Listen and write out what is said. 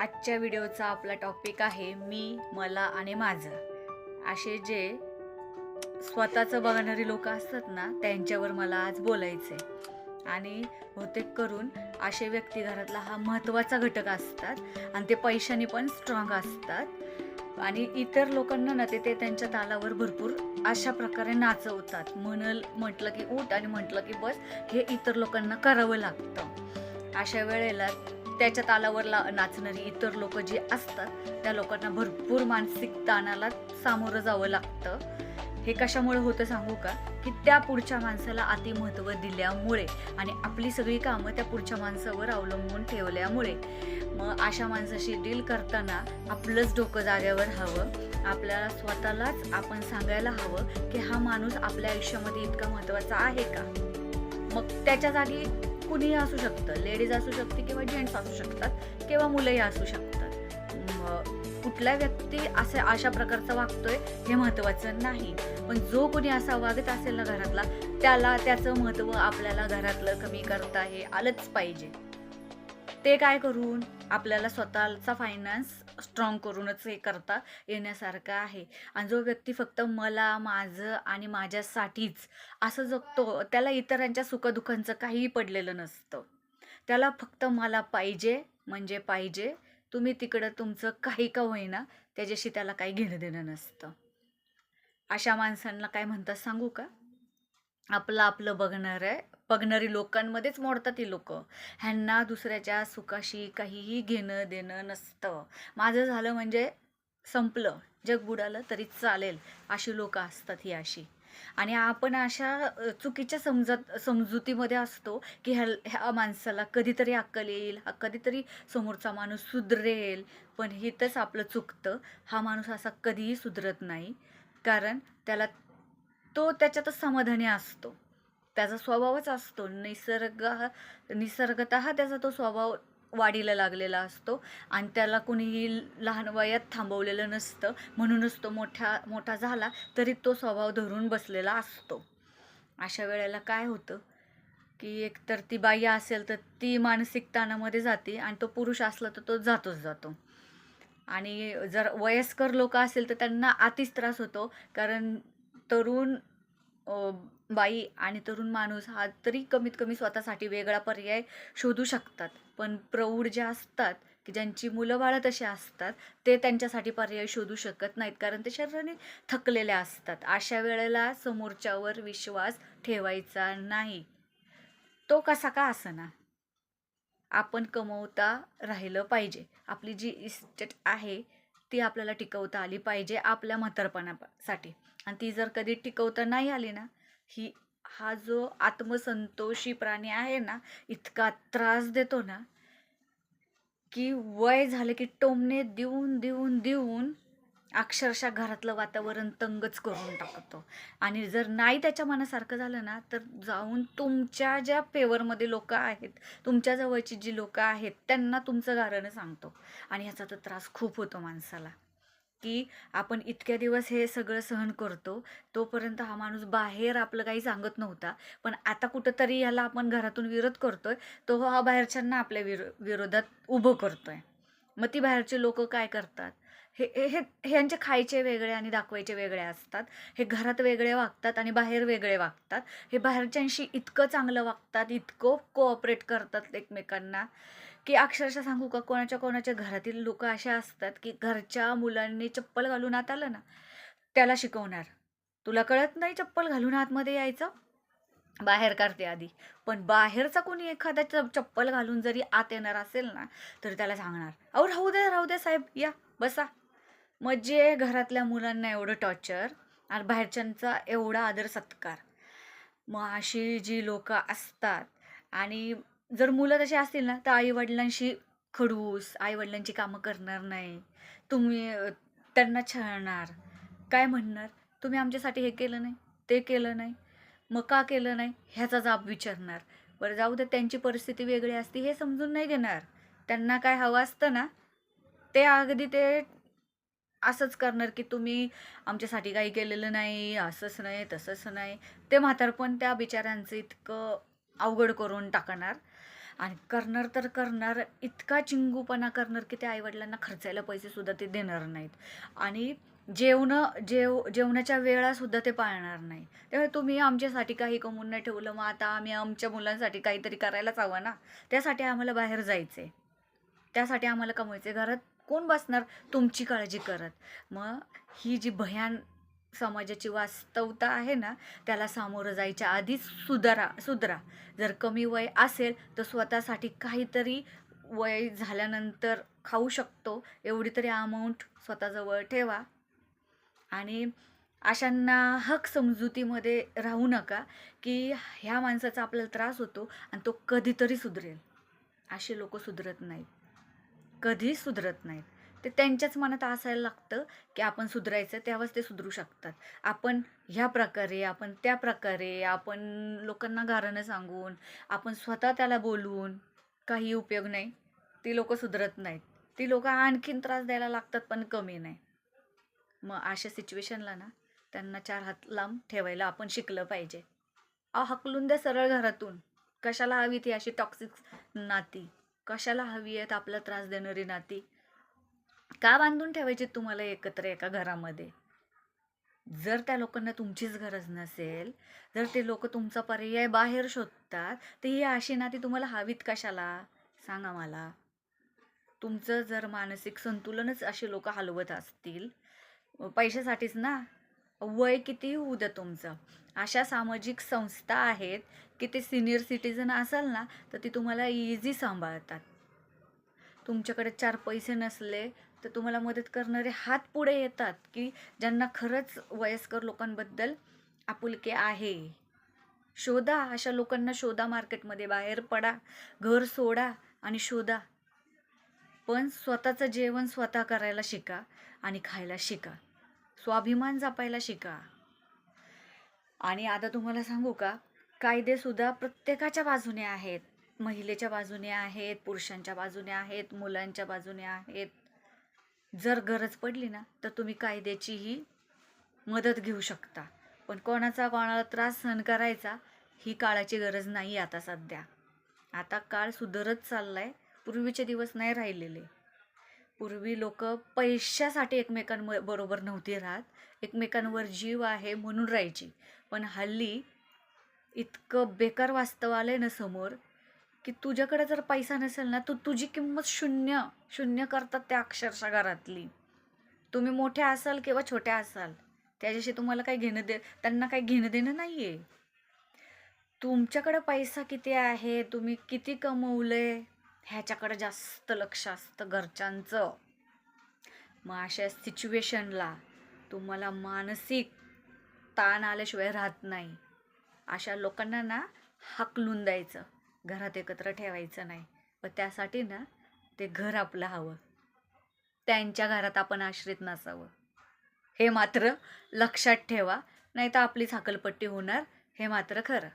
आजच्या व्हिडिओचा आपला टॉपिक आहे मी मला आणि माझं. असे जे स्वतःचं बघणारी लोक असतात ना त्यांच्यावर मला आज बोलायचं आहे आणि बहुतेक करून असे व्यक्ती घरातला हा महत्त्वाचा घटक असतात आणि ते पैशाने पण स्ट्रॉंग असतात. आणि इतर लोकांना ना ते ते त्यांच्या तालावर भरपूर अशा प्रकारे नाचवतात. म्हणल म्हटलं की उठ आणि म्हटलं की बस हे इतर लोकांना करावं लागतं. अशा वेळेला त्याच्या तालावर ला नाचणारी इतर लोक जी असतात त्या लोकांना भरपूर मानसिक ताणाला सामोरं जावं लागतं. हे कशामुळे होतं सांगू का? की त्या पुढच्या माणसाला अति महत्त्व दिल्यामुळे आणि आपली सगळी कामं त्या पुढच्या माणसावर अवलंबून ठेवल्यामुळे. मग अशा माणसाशी डील करताना आपलंच डोकं जाग्यावर हवं. आपल्याला स्वतःलाच आपण सांगायला हवं की हा माणूस आपल्या आयुष्यामध्ये इतका महत्त्वाचा आहे का? मग त्याच्या जागी कुणीही असू शकतं. लेडीज असू शकते किंवा जेंट्स असू शकतात किंवा मुलंही असू शकतात. कुठला कुठल्या व्यक्ती असे अशा प्रकारचा वागतोय हे महत्त्वाचं नाही. पण जो कोणी असा वागत असेल ना घरातला त्याला त्याचं महत्त्व आपल्याला घरातलं कमी करता हे आलंच पाहिजे. ते काय करून? आपल्याला स्वतःचा फायनान्स स्ट्रॉंग करूनच हे करता येण्यासारखं आहे. आणि जो व्यक्ती फक्त मला माझं आणि माझ्यासाठीच असं जगतो त्याला इतरांच्या सुखदुःखांचं काहीही पडलेलं नसतं. त्याला फक्त मला पाहिजे म्हणजे पाहिजे. तुम्ही तिकडं तुमचं काही का होईना त्याच्याशी त्याला काही घेणं देणं नसतं. अशा माणसांना काय म्हणतात सांगू का? आपलं आपलं बघणार आहे बघणारी लोकांमध्येच मोडतात ती लोक. ह्यांना दुसऱ्याच्या सुखाशी काहीही घेणं देणं नसतं. माझं झालं म्हणजे संपलं. जग बुडालं तरी चालेल अशी लोक असतात ही अशी. आणि आपण अशा चुकीच्या समजत समजुतीमध्ये असतो की ह्या ह्या माणसाला कधीतरी अक्कल येईल हा कधीतरी समोरचा माणूस सुधरेल पण हिथंच आपलं चुकतं. हा माणूस असा कधीही सुधरत नाही. कारण त्याला तो त्याच्यातच समाधानी असतो. त्याचा स्वभावच असतो. निसर्ग निसर्गत त्याचा तो स्वभाव वाढीला लागलेला असतो आणि त्याला कुणीही लहान वयात थांबवलेलं नसतं. म्हणूनच तो मोठ्या मोठा झाला तरी तो स्वभाव धरून बसलेला असतो. अशा वेळेला काय होतं की एकतर ती बाई असेल तर ती मानसिक ताणामध्ये जाते आणि तो पुरुष असला तर तो जातोच जातो. आणि जर वयस्कर लोक असेल तर त्यांना अतिच त्रास होतो. कारण तरुण बाई आणि तरुण माणूस हा तरी कमीत कमी स्वतःसाठी वेगळा पर्याय शोधू शकतात. पण प्रौढ जे असतात की ज्यांची मुलं बाळं तशी असतात ते त्यांच्यासाठी पर्याय शोधू शकत नाहीत. कारण ते शरीराने थकलेले असतात. अशा वेळेला समोरच्यावर विश्वास ठेवायचा नाही. तो कसा का असना? आपण कमवता राहिलं पाहिजे. आपली जी इस्टेट आहे ती आपल्याला टिकवता आली पाहिजे आपल्या म्हातारपणासाठी. आणि ती जर कधी टिकवता नाही आली ना ही हा जो आत्मसंतोषी प्राणी आहे ना इतका त्रास देतो ना की वय झालं की टोमणे देऊन देऊन देऊन अक्षरशः घरातलं वातावरण तंगच करून टाकतो. आणि जर नाही त्याच्या मनासारखं झालं ना तर जाऊन तुमच्या ज्या फेवरमध्ये लोक आहेत तुमच्या जवळची जी लोकं आहेत त्यांना तुमचं गारणं सांगतो. आणि ह्याचा तर त्रास खूप होतो माणसाला. की आपण इतक्या दिवस हे सगळं सहन करतो तोपर्यंत हा माणूस बाहेर आपलं काही सांगत नव्हता. पण आता कुठंतरी ह्याला आपण घरातून विरोध करतोय तो हा बाहेरच्यांना आपल्या विरो विरोधात उभं करतोय. मग ती बाहेरचे लोक काय करतात? हे हे ह्यांचे खायचे वेगळे आणि दाखवायचे वेगळे असतात. हे घरात वेगळे वागतात आणि बाहेर वेगळे वागतात. हे बाहेरच्यांशी इतकं चांगलं वागतात इतकं कोऑपरेट करतात एकमेकांना की अक्षरशः सांगू का कोणाच्या कोणाच्या घरातील लोक असे असतात की घरच्या मुलांनी चप्पल घालून आत आलं ना त्याला शिकवणार. तुला कळत नाही चप्पल घालून आतमध्ये यायचं? बाहेर काढते आधी. पण बाहेरचा कोणी एखादा च- चप्पल घालून जरी आत येणार असेल ना तर त्याला सांगणार अहो राहू दे राहू दे साहेब या बसा. मग जे घरातल्या मुलांना एवढं टॉर्चर आणि बाहेरच्यांचा एवढा आदर सत्कार. मग अशी जी लोक असतात आणि जर मुलं तशी असतील ना तर आईवडिलांशी खडूस आईवडिलांची कामं करणार नाही. तुम्ही त्यांना छळणार. काय म्हणणार? तुम्ही आमच्यासाठी हे केलं नाही ते केलं नाही मग का केलं नाही ह्याचा जाब विचारणार. बरं जाऊ दे त्यांची परिस्थिती वेगळी असते हे समजून नाही घेणार. त्यांना काय हवं असतं ना ते अगदी ते असंच करणार की तुम्ही आमच्यासाठी काही केलेलं नाही असंच नाही तसंच नाही. ते म्हातारपण त्या बिचाऱ्यांचं इतकं अवघड करून टाकणार. आणि करणार तर करणार इतका चिंगूपणा करणार की त्या आईवडिलांना खर्चायला पैसेसुद्धा ते देणार नाहीत. आणि जेवणं जेव जेवणाच्या वेळासुद्धा ते पाळणार नाही. त्यामुळे तुम्ही आमच्यासाठी काही कमवून नाही ठेवलं मग आता आम्ही आमच्या मुलांसाठी काहीतरी करायलाच हवं ना. त्यासाठी आम्हाला बाहेर जायचं आहे त्यासाठी आम्हाला कमवायचं आहे घरात कोण बसणार? तुमची काळजी करत. मग ही जी भयान समाजाची वास्तवता आहे ना त्याला सामोरं जायच्या आधीच सुधारा सुधरा. जर कमी वय असेल तर स्वतःसाठी काहीतरी वय झाल्यानंतर खाऊ शकतो. एवढी तरी अमाऊंट स्वतःजवळ ठेवा. आणि अशांना हक समजुतीमध्ये राहू नका की ह्या माणसाचा आपल्याला त्रास होतो आणि तो कधीतरी सुधरेल. असे लोक सुधरत नाहीत. कधी सुधरत नाहीत. ते त्यांच्याच मनात असायला लागतं की आपण सुधरायचं तेव्हाच ते सुधरू शकतात. आपण ह्या प्रकारे आपण त्या प्रकारे आपण लोकांना गारणं सांगून आपण स्वतः त्याला बोलून काही उपयोग नाही. ती लोक सुधरत नाहीत. ती लोक आणखीन त्रास द्यायला लागतात पण कमी नाही. मग अशा सिच्युएशनला ना त्यांना चार हात लांब ठेवायला आपण शिकलं पाहिजे. अहो हकलून द्या सरळ घरातून. कशाला हवी ती अशी टॉक्सिक नाती? कशाला हवी आहेत आपला त्रास देणारी नाती? का बांधून ठेवायची तुम्हाला एकत्र एका घरामध्ये? जर त्या लोकांना तुमचीच गरज नसेल जर ते लोक तुमचा पर्याय बाहेर शोधतात तर ही अशी नाती तुम्हाला हवीत कशाला? सांगा मला. तुमचं जर मानसिक संतुलनच असे लोक हलवत असतील पैशासाठीच ना? वय किती होऊ द्या तुमचं. अशा सामाजिक संस्था आहेत की ते सिनियर सिटीजन असाल ना तर ती तुम्हाला इझी सांभाळतात. तुमच्याकडे चार पैसे नसले तर तुम्हाला मदत करणारे हात पुढे येतात की ज्यांना खरंच वयस्कर लोकांबद्दल आपुलके आहे. शोधा अशा लोकांना शोधा मार्केटमध्ये. बाहेर पडा घर सोडा आणि शोधा. पण स्वतःचं जेवण स्वतः करायला शिका आणि खायला शिका. स्वाभिमान जपायला शिका. आणि आता तुम्हाला सांगू का? कायदेसुद्धा प्रत्येकाच्या बाजूने आहेत. महिलेच्या बाजूने आहेत पुरुषांच्या बाजूने आहेत मुलांच्या बाजूने आहेत. जर गरज पडली ना तर तुम्ही कायद्याचीही मदत घेऊ शकता. पण कोणाचा कोणाला त्रास सहन करायचा ही काळाची गरज नाही आता सध्या. आता काळ सुधारत चाललाय. पूर्वीचे दिवस नाही राहिलेले. पूर्वी लोक पैशासाठी एकमेकांबरोबर नव्हती राहत. एकमेकांवर जीव आहे म्हणून राहायची. पण हल्ली इतकं बेकार वास्तव आहे ना समोर की तुझ्याकडे जर पैसा नसेल ना तर तुझी किंमत शून्य शून्य करतात त्या अक्षरशः घरातली. तुम्ही मोठ्या असाल किंवा छोट्या असाल त्याच्याशी तुम्हाला काही घेणं दे त्यांना काही घेणं देणं नाही आहे तुमच्याकडं पैसा किती आहे? तुम्ही किती कमवलं आहे ह्याच्याकडं जास्त लक्ष असतं घरच्यांचं. मग अशा सिच्युएशनला तुम्हाला मानसिक ताण आल्याशिवाय राहत नाही. अशा लोकांना ना हाकलून द्यायचं. घरात एकत्र ठेवायचं नाही. पण त्यासाठी ना ते घर आपलं हवं. त्यांच्या घरात आपण आश्रित नसावं. हे मात्र लक्षात ठेवा. नाही तर आपलीच हाकलपट्टी होणार. हे मात्र खरं.